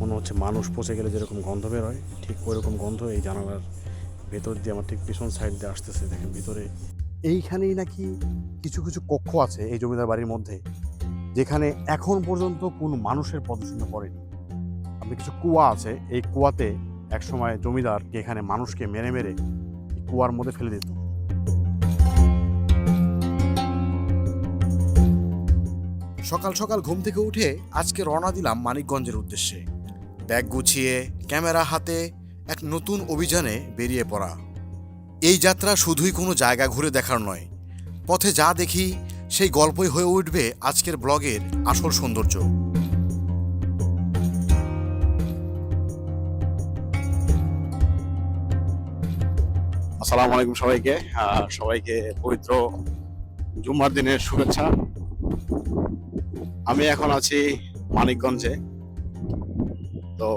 মনে হচ্ছে মানুষ পচে গেলে যেরকম গন্ধ বের হয়, ঠিক ওইরকম গন্ধ এই জানালার ভেতর দিয়ে আমার ঠিক পিছন সাইড দিয়ে আসতেছে, দেখেন ভিতরে। এইখানেই নাকি কিছু কিছু কক্ষ আছে এই জমিদার বাড়ির মধ্যে, যেখানে এখন পর্যন্ত কোনো মানুষের পদচিহ্ন পড়েনি। আপনি কিছু কুয়া আছে, এই কুয়াতে একসময় জমিদার এখানে মানুষকে মেরে মেরে কুয়ার মধ্যে ফেলে দিত। সকাল সকাল ঘুম থেকে উঠে আজকে রওনা দিলাম মানিকগঞ্জের উদ্দেশ্যে। ব্যাগ গুছিয়ে, ক্যামেরা হাতে এক নতুন অভিযানে বেরিয়ে পড়া। এই যাত্রা শুধুই কোনো জায়গা ঘুরে দেখার নয়, পথে যা দেখি সেই গল্পই হয়ে উঠবে আজকের ব্লগের আসল সৌন্দর্য। আসসালামু আলাইকুম সবাইকে। সবাইকে পবিত্র জুম্মার দিনের শুভেচ্ছা। আমি এখন আছি মানিকগঞ্জে। তো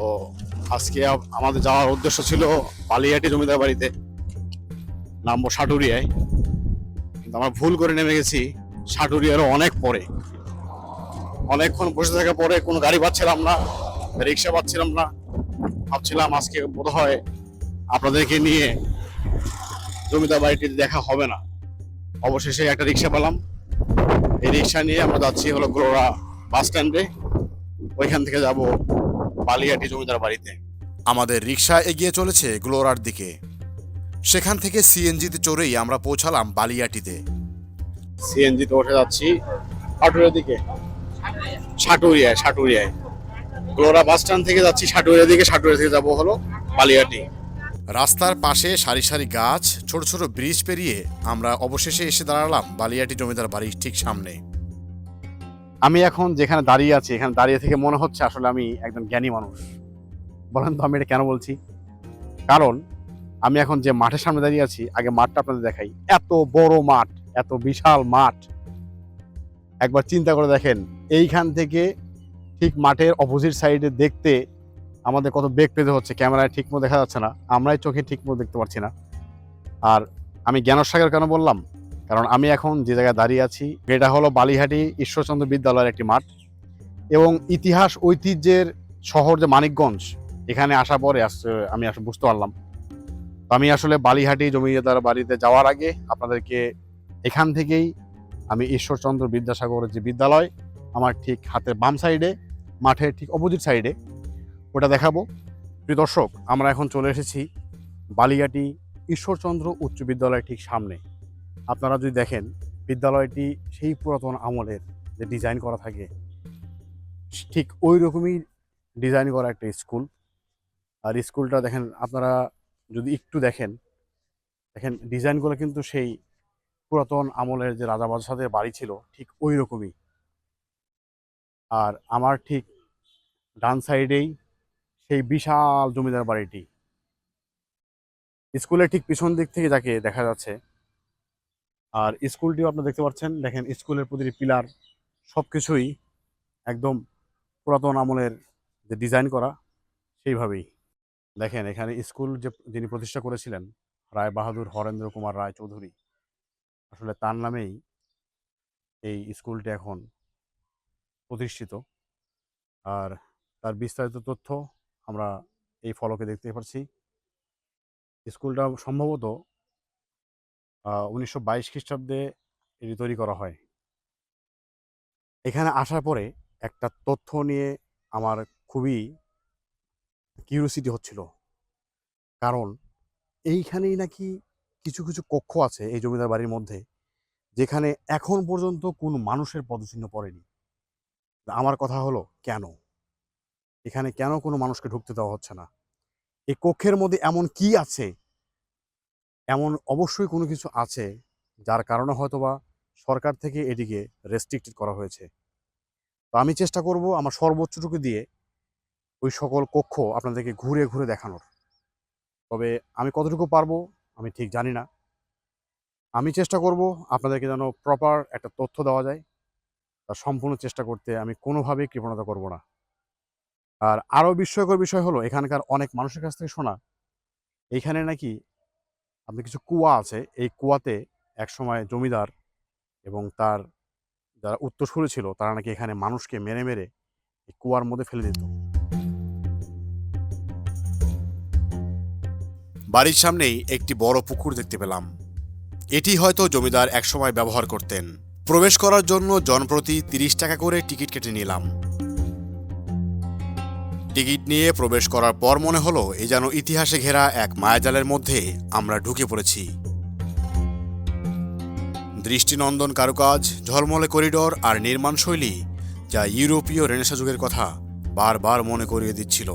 আজকে আমাদের যাওয়ার উদ্দেশ্য ছিল বালিয়াটি জমিদার বাড়িতে। নামবো সাটুরিয়ায়। কিন্তু আমরা ভুল করে নেমে গেছি সাটুরিয়ারও অনেক পরে। অনেকক্ষণ বসে থাকার পরে কোনো গাড়ি পাচ্ছিলাম না, রিক্সা পাচ্ছিলাম না। ভাবছিলাম আজকে বোধ হয় আপনাদেরকে নিয়ে জমিদার বাড়িটিতে দেখা হবে না। অবশেষে একটা রিক্সা পেলাম। এই রিক্সা নিয়ে আমরা যাচ্ছি হলো গ্লোরা বাস স্ট্যান্ডে। ওইখান থেকে যাব বালিয়াটি জমিদার বাড়িতে। আমাদের রিক্সা এগিয়ে চলেছে গ্লোরার দিকে। সেখান থেকে সিএনজিতে চড়েই আমরা পৌঁছালাম বালিয়াটিতে। সিএনজিতে উঠে যাচ্ছি সাটুরিয়ার দিকে। সাটুরিয়ায় সাটুরিয়ায়। গ্লোরা বাস স্ট্যান্ড থেকে যাচ্ছি সাটুরিয়ার দিকে সাটুরিয়া থেকে যাব হলো বালিয়াটি। রাস্তার পাশে সারি সারি গাছ ছোট ছোট ব্রিজ পেরিয়ে আমরা অবশেষে এসে দাঁড়ালাম বালিয়াটি জমিদার বাড়ির ঠিক সামনে। আমি এখন যেখানে দাঁড়িয়ে আছি, এখানে দাঁড়িয়ে থেকে মনে হচ্ছে আসলে আমি একজন জ্ঞানী মানুষ। বলেন তো আমি এটা কেন বলছি? কারণ আমি এখন যে মাঠের সামনে দাঁড়িয়ে আছি, আগে মাঠটা আপনাদের দেখাই। এত বড় মাঠ, এত বিশাল মাঠ। একবার চিন্তা করে দেখেন, এইখান থেকে ঠিক মাঠের অপোজিট সাইডে দেখতে আমাদের কত বেগ পেতে হচ্ছে, ক্যামেরায় ঠিক মতো দেখা যাচ্ছে না, আমরাই চোখে ঠিক মতো দেখতে পাচ্ছি না। আর আমি জ্ঞানসাগর কেন বললাম? কারণ আমি এখন যে জায়গায় দাঁড়িয়ে আছি, এটা হলো বালিহাটি ঈশ্বরচন্দ্র বিদ্যালয়ের একটি মাঠ এবং ইতিহাস ঐতিহ্যের শহর যে মানিকগঞ্জ, এখানে আসার পরে আমি আসলে বুঝতে পারলাম। আমি আসলে বালিহাটি জমিদার বাড়িতে যাওয়ার আগে আপনাদেরকে এখান থেকেই আমি ঈশ্বরচন্দ্র বিদ্যাসাগরের যে বিদ্যালয়, আমার ঠিক হাতের বাম সাইডে মাঠের ঠিক অপোজিট সাইডে ওটা দেখাবো। প্রিয় দর্শক, আমরা এখন চলে এসেছি বালিয়াটি ঈশ্বরচন্দ্র উচ্চ বিদ্যালয়ের ঠিক সামনে। আপনারা যদি দেখেন, বিদ্যালয়টি সেই পুরাতন আমলের যে ডিজাইন করা থাকে, ঠিক ওই রকমই ডিজাইন করা একটা স্কুল। আর স্কুলটা দেখেন, আপনারা যদি একটু দেখেন দেখেন ডিজাইনগুলো কিন্তু সেই পুরাতন আমলের যে রাজা বাদশাদের বাড়ি ছিল, ঠিক ওই রকমই আর আমার ঠিক ডান সাইডেই সেই বিশাল জমিদার বাড়িটি। স্কুলের ঠিক পিছন দিক থেকে যাকে দেখা যাচ্ছে আর স্কুলটিও আপনারা দেখতে পাচ্ছেন। দেখেন, স্কুলের প্রতিটি পিলার সব কিছুই একদম পুরাতন আমলের যে ডিজাইন করা, সেইভাবেই। দেখেন, এখানে স্কুল যে যিনি প্রতিষ্ঠা করেছিলেন, রায় বাহাদুর হরেন্দ্র কুমার রায় চৌধুরী, আসলে তার নামেই এই স্কুলটি এখন প্রতিষ্ঠিত। আর তার বিস্তারিত তথ্য আমরা এই ফলকে দেখতে পাচ্ছি। স্কুলটা সম্ভবত উনিশশো বাইশ খ্রিস্টাব্দে এটি তৈরি করা হয়। এখানে আসার পরে একটা তথ্য নিয়ে আমার খুবই কিউরিসিটি হচ্ছিল। কারণ এইখানেই নাকি কিছু কিছু কক্ষ আছে এই জমিদার বাড়ির মধ্যে, যেখানে এখন পর্যন্ত কোনো মানুষের পদচিহ্ন পড়েনি। আমার কথা হলো, কেন? এখানে কেন কোনো মানুষকে ঢুকতে দেওয়া হচ্ছে না? এই কক্ষের মধ্যে এমন কি আছে এমন অবশ্যই কোনো কিছু আছে যার কারণে হয়তোবা সরকার থেকে এটিকে রেস্ট্রিক্টেড করা হয়েছে। তো আমি চেষ্টা করব আমার সর্বোচ্চটুকু দিয়ে ওই সকল কক্ষ আপনাদেরকে ঘুরে ঘুরে দেখানোর। তবে আমি কতটুকু পারব আমি ঠিক জানি না। আমি চেষ্টা করব আপনাদেরকে যেন প্রপার একটা তথ্য দেওয়া যায়। তার সম্পূর্ণ চেষ্টা করতে আমি কোনোভাবেই কৃপণতা করব না। আর আরও বিস্ময়কর বিষয় হলো, এখানকার অনেক মানুষের কাছ থেকে শোনা এইখানে নাকি আপনি কিছু কুয়া আছে, এই কুয়াতে একসময় জমিদার এবং তার যারা উত্তরসূরি ছিল, তারা নাকি এখানে মানুষকে মেরে মেরে এই কুয়ার মধ্যে ফেলে দিত। বাড়ির সামনেই একটি বড় পুকুর দেখতে পেলাম। এটি হয়তো জমিদার একসময় ব্যবহার করতেন। প্রবেশ করার জন্য জনপ্রতি তিরিশ টাকা করে টিকিট কেটে নিলাম। টিকিট নিয়ে প্রবেশ করার পর মনে হলো এ যেন ইতিহাসে ঘেরা এক মায়াজালের মধ্যে আমরা ঢুকে পড়েছি। দৃষ্টিনন্দন কারুকাজ, ঝলমলে করিডোর আর নির্মাণ শৈলী যা ইউরোপীয় রেনেসা যুগের কথা বারবার মনে করিয়ে দিচ্ছিল।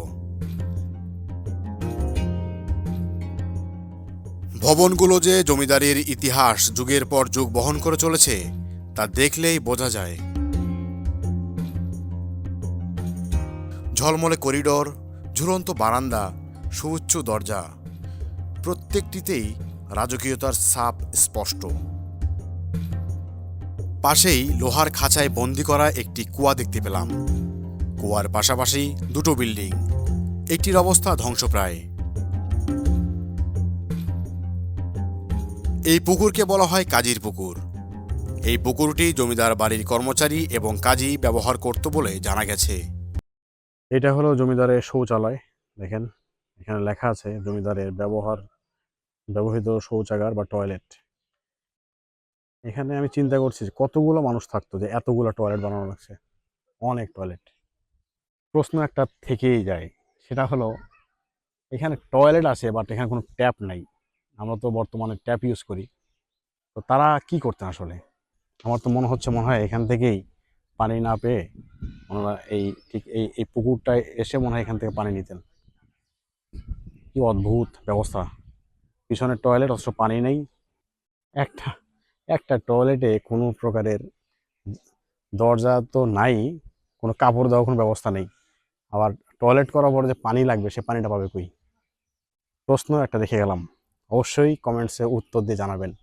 ভবনগুলো যে জমিদারির ইতিহাস যুগের পর যুগ বহন করে চলেছে, তা দেখলেই বোঝা যায়। ঝলমলে করিডোর, ঝুলন্ত বারান্দা, সুউচ্চ দরজা, প্রত্যেকটিতেই রাজকীয়তার ছাপ স্পষ্ট। পাশেই লোহার খাঁচায় বন্দি করা একটি কুয়া দেখতে পেলাম। কুয়ার পাশাপাশি দুটো বিল্ডিং। একটির অবস্থা ধ্বংসপ্রায়। এই পুকুরকে বলা হয় কাজীর পুকুর। এই পুকুরটি জমিদার বাড়ির কর্মচারী এবং কাজী ব্যবহার করত বলে জানা গেছে। এটা হলো জমিদারের শৌচালয়। দেখেন, এখানে লেখা আছে জমিদারের ব্যবহার, ব্যবহৃত শৌচাগার বা টয়লেট। এখানে আমি চিন্তা করছি কতগুলো মানুষ থাকতো যে এতগুলো টয়লেট বানানো লাগছে। অনেক টয়লেট। প্রশ্ন একটা থেকেই যায়, সেটা হলো, এখানে টয়লেট আছে বাট এখানে কোনো ট্যাপ নাই। আমরা তো বর্তমানে ট্যাপ ইউজ করি। তো তারা কি করতেন আসলে? আমার তো মনে হচ্ছে মনে হয় এখান থেকেই পানি না পেয়ে ওনারা এই ঠিক এই এই পুকুরটায় এসে মনে হয় এখান থেকে পানি নিতেন। কি অদ্ভুত ব্যবস্থা। পিছনে টয়লেট অথচ পানি নেই। একটা একটা টয়লেটে কোনো প্রকারের দরজা তো নাই, কোনো কাপড় দেওয়ার কোনো ব্যবস্থা নেই। আবার টয়লেট করার পরে যে পানি লাগবে, সে পানিটা পাবে কই? প্রশ্ন একটা দেখে গেলাম। অবশ্যই কমেন্টসে উত্তর দিয়ে জানাবেন।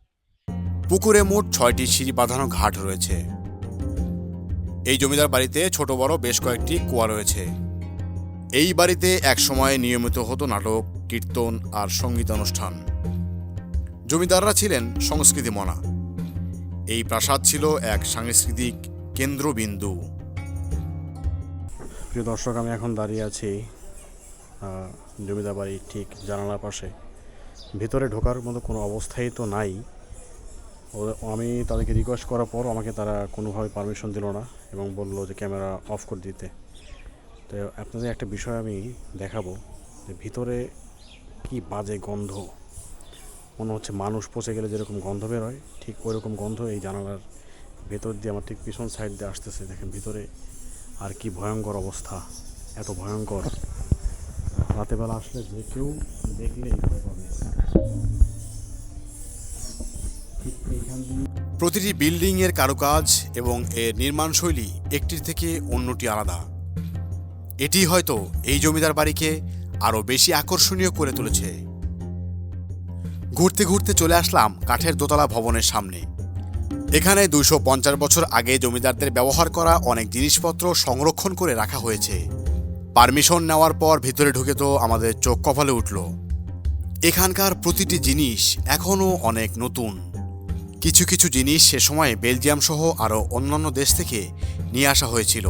পুকুরে মোট ছয়টি সিঁড়ি বাঁধানো ঘাট রয়েছে। এই জমিদার বাড়িতে ছোট বড় বেশ কয়েকটি কুয়া রয়েছে। এই বাড়িতে এক সময় নিয়মিত হতো নাটক, কীর্তন আর সংগীত অনুষ্ঠান। জমিদাররা ছিলেন সংস্কৃতি মনা এই প্রাসাদ ছিল এক সাংস্কৃতিক কেন্দ্রবিন্দু। প্রিয় দর্শক, আমি এখন দাঁড়িয়ে আছি জমিদার বাড়ির ঠিক জানালার পাশে। ভিতরে ঢোকার মতো কোনো অবস্থাই তো নাই। আমি তাদেরকে রিকোয়েস্ট করার পর আমাকে তারা কোনোভাবে পারমিশন দিল না। এবং বলল যে ক্যামেরা অফ করে দিতে। তো আপনাদের একটা বিষয় আমি দেখাবো যে ভিতরে কি বাজে গন্ধ। মনে হচ্ছে মানুষ পচে গেলে যেরকম গন্ধ বেরোয়, ঠিক ওই রকম গন্ধ এই জানালার ভেতর দিয়ে আমার ঠিক পিছন সাইড দিয়ে আসতেছে। দেখেন ভিতরে আর কি ভয়ঙ্কর অবস্থা, এত ভয়ঙ্কর। রাতেবেলা আসলে যে কেউ দেখলেই ভয় পাবে। প্রতিটি বিল্ডিং এর কারুকাজ এবং এর নির্মাণ শৈলী একটির থেকে অন্যটি আলাদা। এটি হয়তো এই জমিদার বাড়িকে আরও বেশি আকর্ষণীয় করে তুলেছে। ঘুরতে ঘুরতে চলে আসলাম কাঠের দোতলা ভবনের সামনে। এখানে দুইশো পঞ্চাশ বছর আগে জমিদারদের ব্যবহার করা অনেক জিনিসপত্র সংরক্ষণ করে রাখা হয়েছে। পারমিশন নেওয়ার পর ভিতরে ঢুকে তো আমাদের চোখ কপালে উঠল। এখানকার প্রতিটি জিনিস এখনও অনেক নতুন। কিছু কিছু জিনিস সে সময় বেলজিয়াম সহ আরও অন্যান্য দেশ থেকে নিয়ে আসা হয়েছিল।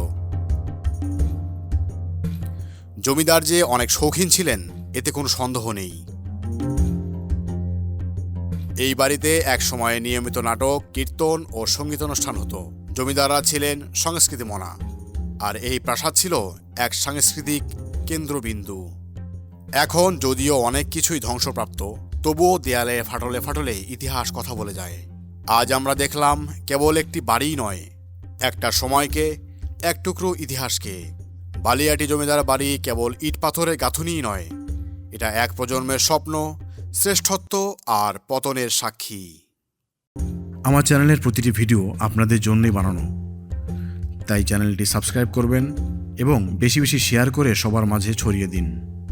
জমিদার যে অনেক শৌখিন ছিলেন, এতে কোনো সন্দেহ নেই। এই বাড়িতে এক সময়ে নিয়মিত নাটক, কীর্তন ও সংগীত অনুষ্ঠান হতো। জমিদাররা ছিলেন সংস্কৃতি মনা, আর এই প্রাসাদ ছিল এক সাংস্কৃতিক কেন্দ্রবিন্দু। এখন যদিও অনেক কিছুই ধ্বংসপ্রাপ্ত, তবুও দেয়ালে ফাটলে ফাটলে ইতিহাস কথা বলে যায়। আজ আমরা দেখলাম কেবল একটি বাড়িই নয়, একটা সময়কে, এক টুকরো ইতিহাসকে। বালিয়াটি জমিদার বাড়ি কেবল ইট পাথরের গাঁথুনিই নয়, এটা এক প্রজন্মের স্বপ্ন, শ্রেষ্ঠত্ব আর পতনের সাক্ষী। আমার চ্যানেলের প্রতিটি ভিডিও আপনাদের জন্যই বানানো। তাই চ্যানেলটি সাবস্ক্রাইব করবেন এবং বেশি বেশি শেয়ার করে সবার মাঝে ছড়িয়ে দিন।